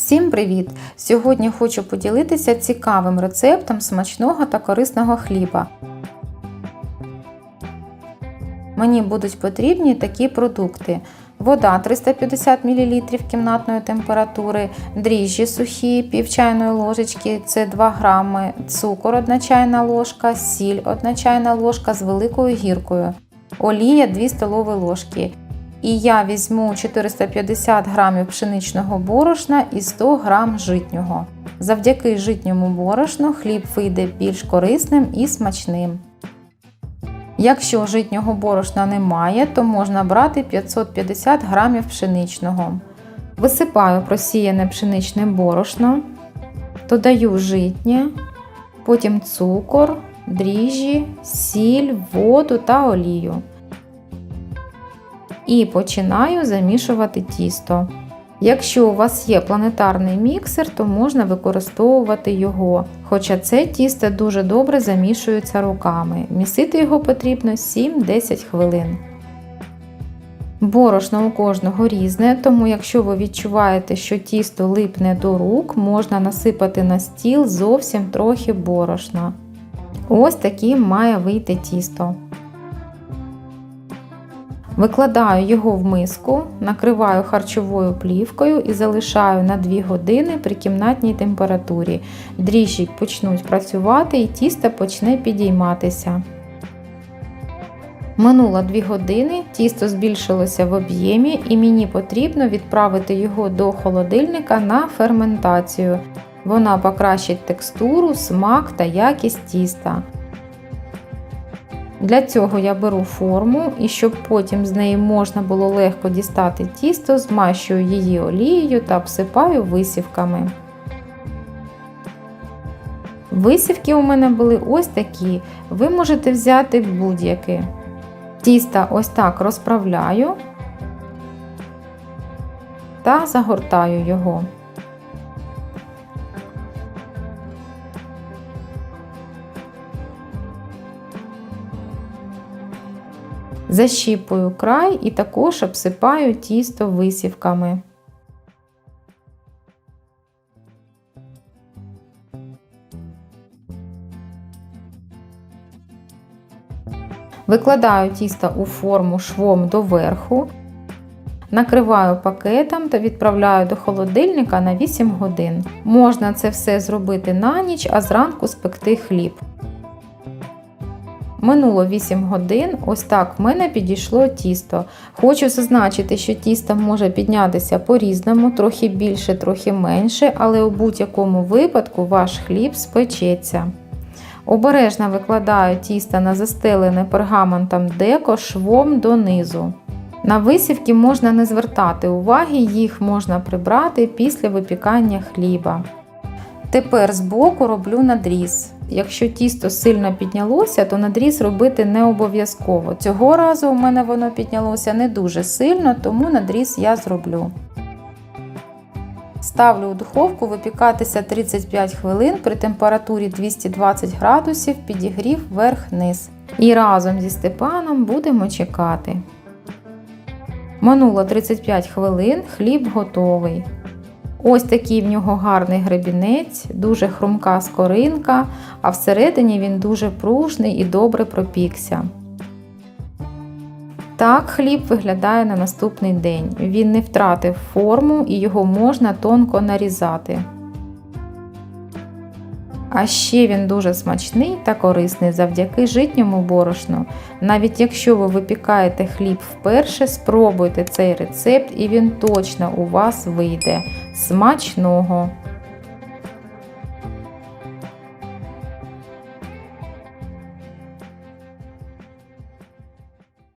Всім привіт! Сьогодні хочу поділитися цікавим рецептом смачного та корисного хліба. Мені будуть потрібні такі продукти: вода 350 мл кімнатної температури, дріжджі сухі пів чайної ложечки, це 2 грами, цукор 1 чайна ложка, сіль 1 чайна ложка з великою гіркою, олія 2 столові ложки. І я візьму 450 грамів пшеничного борошна і 100 грам житнього. Завдяки житньому борошну хліб вийде більш корисним і смачним. Якщо житнього борошна немає, то можна брати 550 грамів пшеничного. Висипаю просіяне пшеничне борошно, додаю житнє, потім цукор, дріжджі, сіль, воду та олію. І починаю замішувати тісто. Якщо у вас є планетарний міксер, то можна використовувати його, хоча це тісто дуже добре замішується руками. Місити його потрібно 7-10 хвилин. Борошно у кожного різне, тому якщо ви відчуваєте, що тісто липне до рук, можна насипати на стіл зовсім трохи борошна. Ось таким має вийти тісто. Викладаю його в миску, накриваю харчовою плівкою і залишаю на 2 години при кімнатній температурі. Дріжджі почнуть працювати і тісто почне підійматися. Минуло 2 години, тісто збільшилося в об'ємі і мені потрібно відправити його до холодильника на ферментацію. Вона покращить текстуру, смак та якість тіста. Для цього я беру форму і щоб потім з неї можна було легко дістати тісто, змащую її олією та обсипаю висівками. Висівки у мене були ось такі, ви можете взяти будь-які. Тісто ось так розправляю та загортаю його. Защіпую край і також обсипаю тісто висівками. Викладаю тісто у форму швом доверху, накриваю пакетом та відправляю до холодильника на 8 годин. Можна це все зробити на ніч, а зранку спекти хліб. Минуло 8 годин, ось так в мене підійшло тісто. Хочу зазначити, що тісто може піднятися по-різному, трохи більше, трохи менше, але у будь-якому випадку ваш хліб спечеться. Обережно викладаю тісто на застелене пергаментом деко швом донизу. На висівки можна не звертати уваги, їх можна прибрати після випікання хліба. Тепер збоку роблю надріз. Якщо тісто сильно піднялося, то надріз робити не обов'язково. Цього разу у мене воно піднялося не дуже сильно, тому надріз я зроблю. Ставлю у духовку випікатися 35 хвилин при температурі 220 градусів, підігрів верх-низ. І разом зі Степаном будемо чекати. Минуло 35 хвилин, хліб готовий. Ось такий в нього гарний гребінець, дуже хрумка скоринка, а всередині він дуже пружний і добре пропікся. Так хліб виглядає на наступний день. Він не втратив форму і його можна тонко нарізати. А ще він дуже смачний та корисний завдяки житньому борошну. Навіть якщо ви випікаєте хліб вперше, спробуйте цей рецепт і він точно у вас вийде. Смачного!